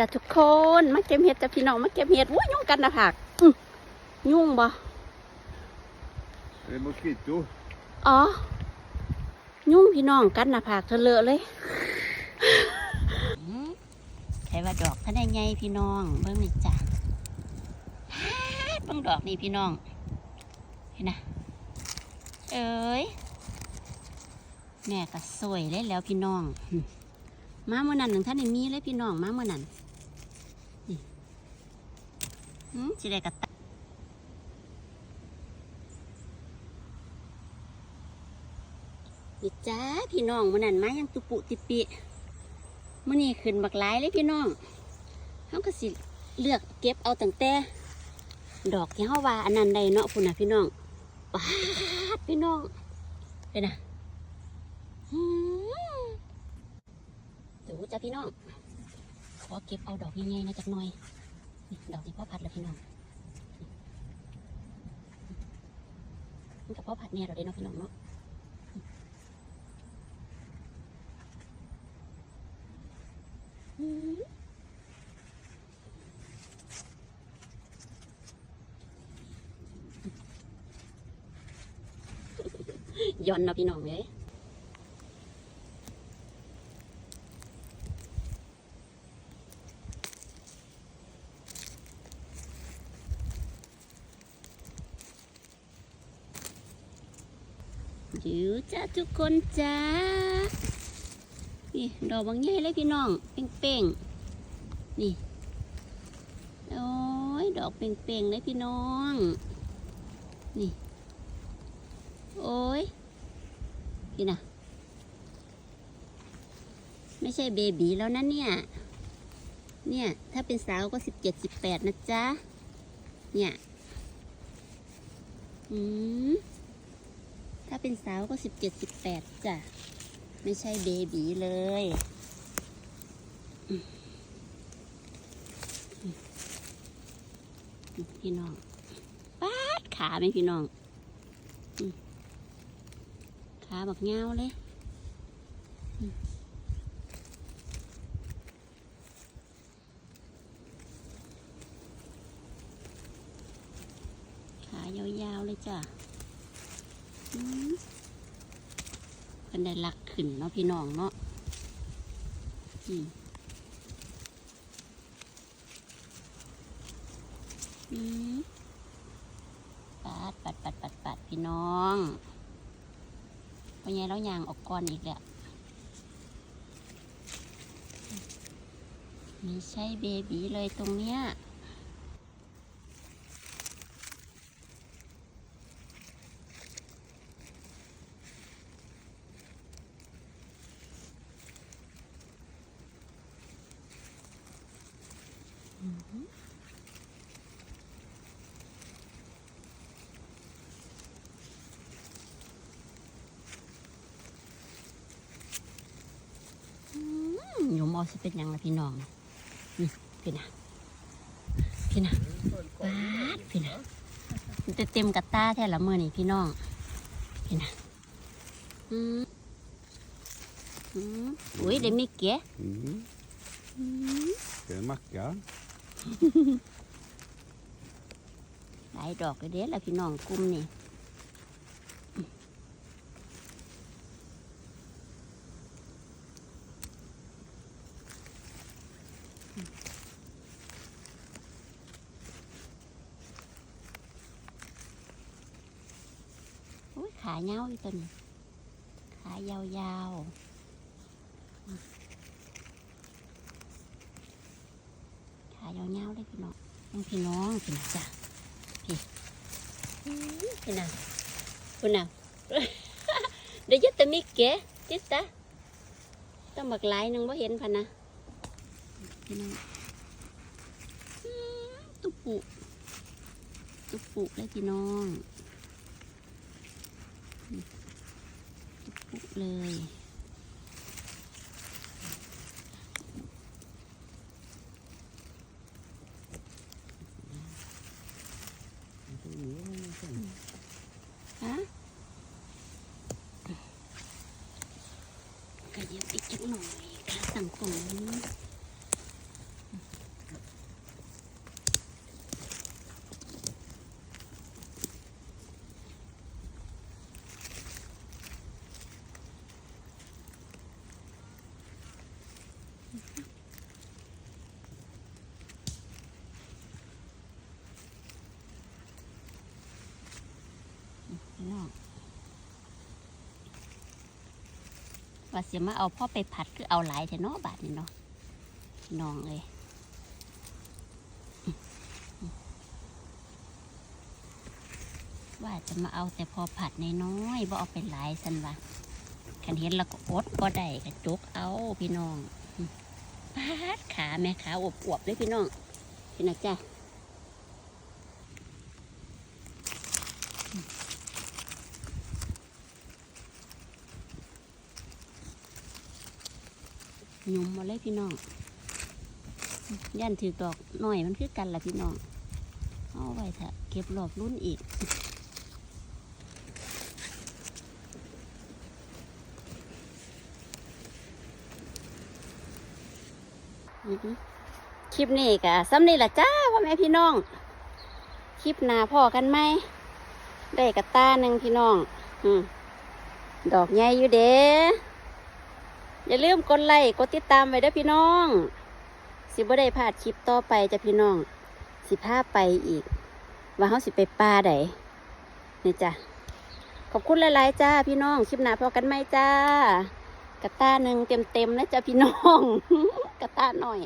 จ้ะทุกคนมาเก็บเห็ดจ้ะพี่น้องมาเก็บเห็ดว้ยยุ่งกันนะผักอื้อยุ่งบ่ Det är mosquito. อ๋อ ยุ่งพี่น้องกันนะผักเธอเลอะเลยใครว่าดอกท่านได้ไงพี่น้องเบิ่งนี่จ้ะฮ่าเบิ่งดอกนี่พี่น้อง เห็นนะเอ้ยแม่ก็สวยเลยแล้วพี่น้องหึมาเมื่อนั้นหนึ่งท่านได้มีเลยพี่น้องมาเมื่อนั้นนี่หืม สิได้กระตะนี่จ้าพี่น้องเมื่อนั้นมายังตุปุติปิมื่อนี้ขึ้นบักหลายเลยพี่น้องเขาก็สิเลือกเก็บเอาตั้งแต่ดอกที่เขาว่าอันนั้นใดเนาะพุ่นนะพี่น้องป๊าดพี่น้องเป็นนะหืมดูจ้าพี่น้องขอเก็บเอาดอกใหญ่ๆนะจักหน่อยนี่ ดอกที่พ่อพัดแล้วพี่น้องมันกับพ่อพัดเนี่ยเราได้เนาะพี่น้องเนาะย้อนเนาะพี่น้องเลย อยู่จ้าทุกคนจ้านี่ดอกบางใหญ่เลยพี่น้อง เป่งๆ นี่ โอ้ย ดอกเป่งๆเลยพี่น้อง นี่ โอ้ย พี่นะไม่ใช่เบบีแล้วนะเนี่ย เนี่ย ถ้าเป็นสาวก็สิบเจ็ดสิบแปดนะจ๊ะ เนี่ย อืม ถ้าเป็นสาวก็สิบเจ็ดสิบแปดจ้ะ ไม่ใช่เบบีเลยพี่น้องป๊าดขาไหมพี่น้อง ขาบักเงาเลยขายาวๆเลยจ้ะ เพิ่นได้ลักขึ้นเนาะพี่น้องเนาะอืมปัดปัดปัดปัดปัดพี่น้องพอไงแล้วยางออกก่อนอีกแล้วไม่ใช่เบบีเลยตรงเนี้ย อืมหนูม อสิเป็นหยังละพี่น้องนี่พี่นะพี่นะปาดพี่นะมันจะเต็มกระตาแท้ละเมื่อนี่พี่น้องพี่นะอืมอืมอุ้ยเดมิเกะ Mm. อืม Ska jag macka? หลายดอกเลยเด้ละพี่น้องกลุ่มนี่ ขาเงาอีกตัวนึงขายาวๆอืมขายาวๆเลยพี่น้องน้องพี่น้องพี่น้องจ้ะพี่พี่น่ะคุณน่ะเดี๋ยวจะมิกเก๋จิตตาต้องบักไหลนึงว่าเห็นพันนะพี่น้องอืมตุปุตุปุเลยพี่น้อง อืมตุปุเลย ฮะขยับอีกจักหน่อยขาสั่งตรงนี้ พี่น้องว่าเสียมาเอาพ่อไปผัดคือเอาหลายแต่นาะบาทนี่เนาะพี่น้องเลยว่าจะมาเอาแต่พอผัดน้อยๆบ่เอาไปหลายสันวะคันเห็นแล้วก็อดบ่ได้กระจกเอาพี่น้องอืมปาดขาแม่ขาอวบๆเลยพี่น้องพี่นะจ้ะ ยุ่มมาเลยพี่น้องย่านถือดอกหน่อยมันคือกันล่ะพี่น้อง เอาไว้เถอะเก็บรอบรุ่นอีกคลิปนี้กะซ้ำนี่แหละจ้าพ่อแม่พี่น้อง คลิปหนาพ่อกันไหม ได้กระตาหนึ่งพี่น้อง อืมดอกใหญ่อยู่เด้ อย่าลืมกดไลค์กดติดตามไว้ด้อพี่น้อง สิบ่ได้พลาดคลิปต่อไปจ้ะพี่น้อง สิพาไปอีก ว่าเขาสิไปป่าใดนี่จ้ะขอบคุณหลายๆจ้าพี่น้องคลิปหน้าพอกันไหมจ้ากระตาหนึ่งเต็มๆนะจ้ะพี่น้อง กระตาหน่อย